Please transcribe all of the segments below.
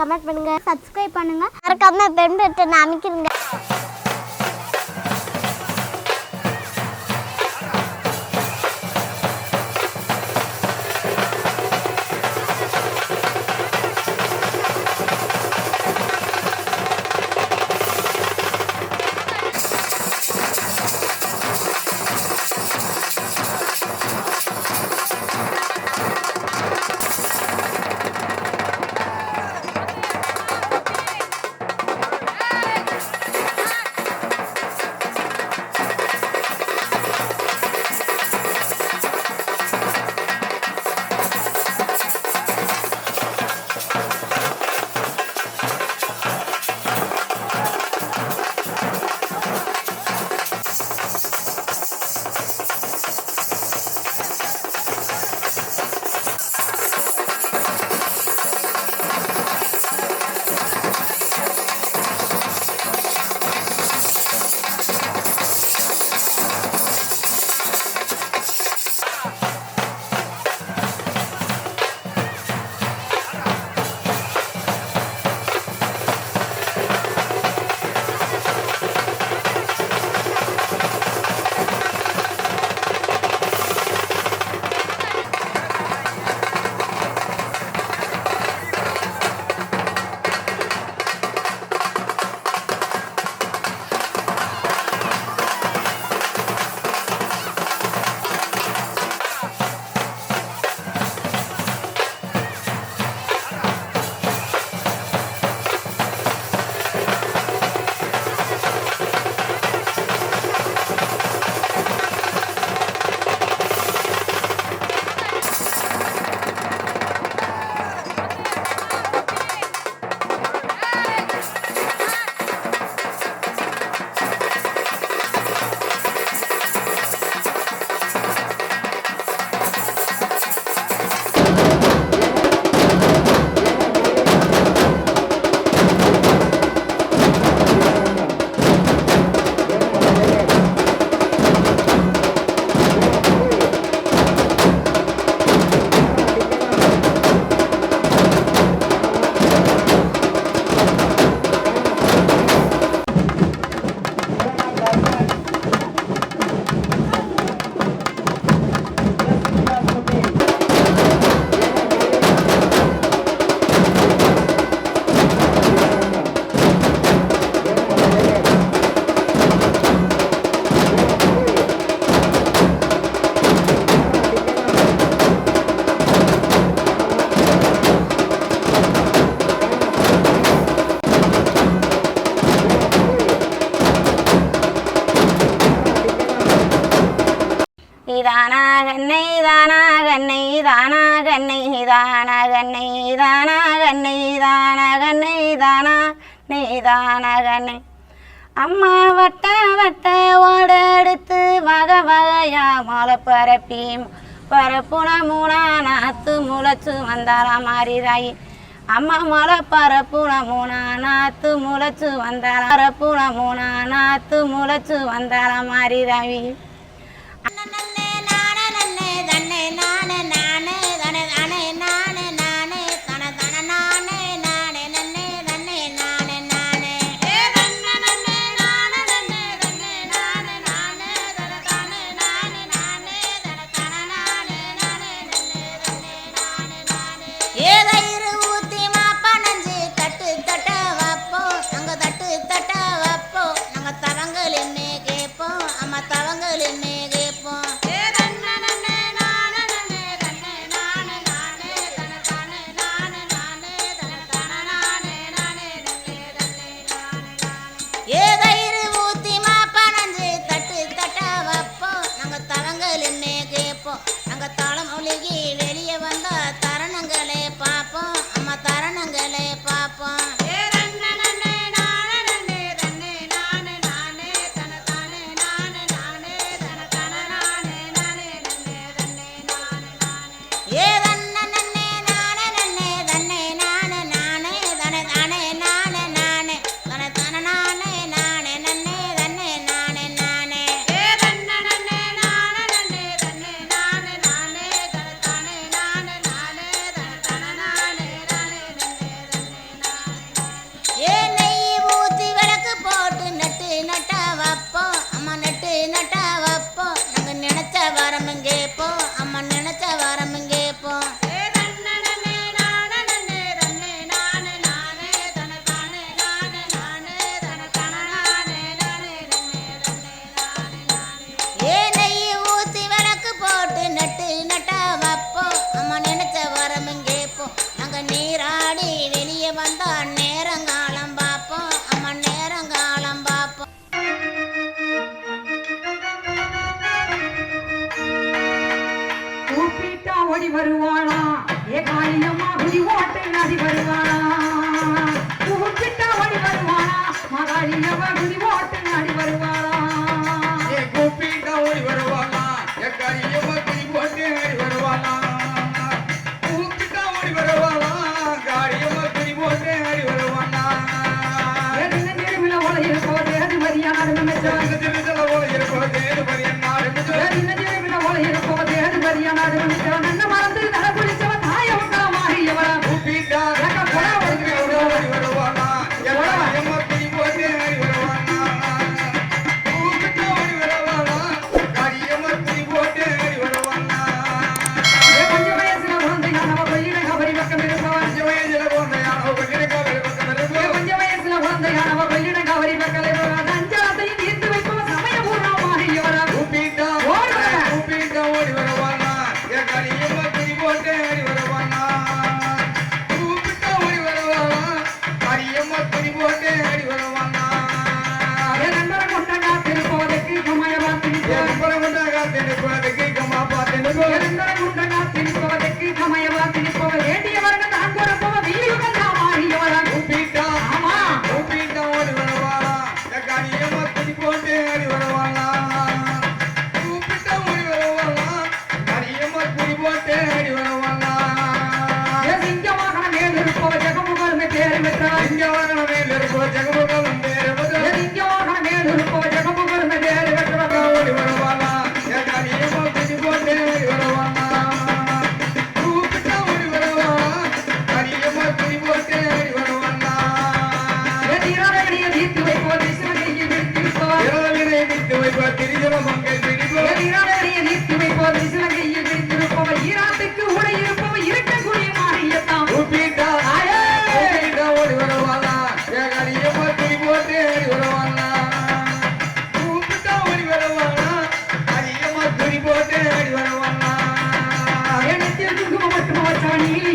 Comment பண்ணுங்க. Subscribe பண்ணுங்க. மறக்காம பெண் பெற்று அமைக்கிறீங்க இதானா கண்ணை தானா கண்ணை தானா கண்ணை தானா கண்ணை தானா கண்ணை தானா கண்ணை தானா நெய் தானா கண்ணை அம்மா வட்ட வட்ட ஓட எடுத்து வகை வகையா மொளை பரப்பி பரப்புன மூணா நாத்து முளைச்சு வந்தாரா மாறிதாயி அம்மா மொளை பரப்புன மூணா நாத்து முளைச்சு வந்தாரா பரப்புன மூணா நாத்து முளைச்சு வந்தாரா மாறிதாயி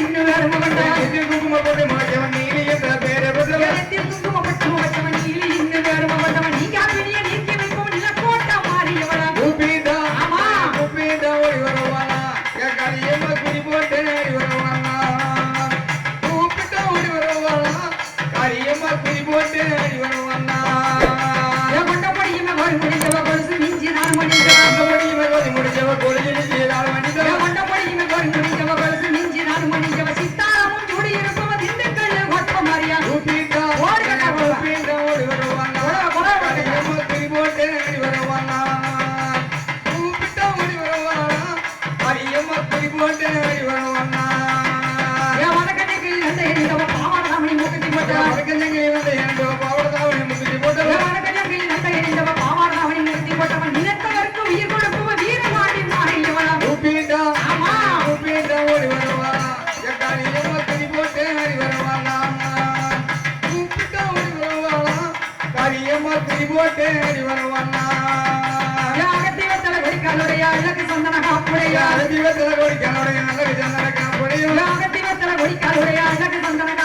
இன்னும் வேற மகன் குங்கும போட்டு மாட்டவன். நீ என்ற பேரை போட்டு வருவானா தலைவலி கல்லுடையா இலக்கு சந்தன காப்புடையா தீவ தலைவலி கல்லுடைய நல்ல சந்தன காப்புடையா தீவ தலைவலி கல்லுடையா இலக்கு சந்தன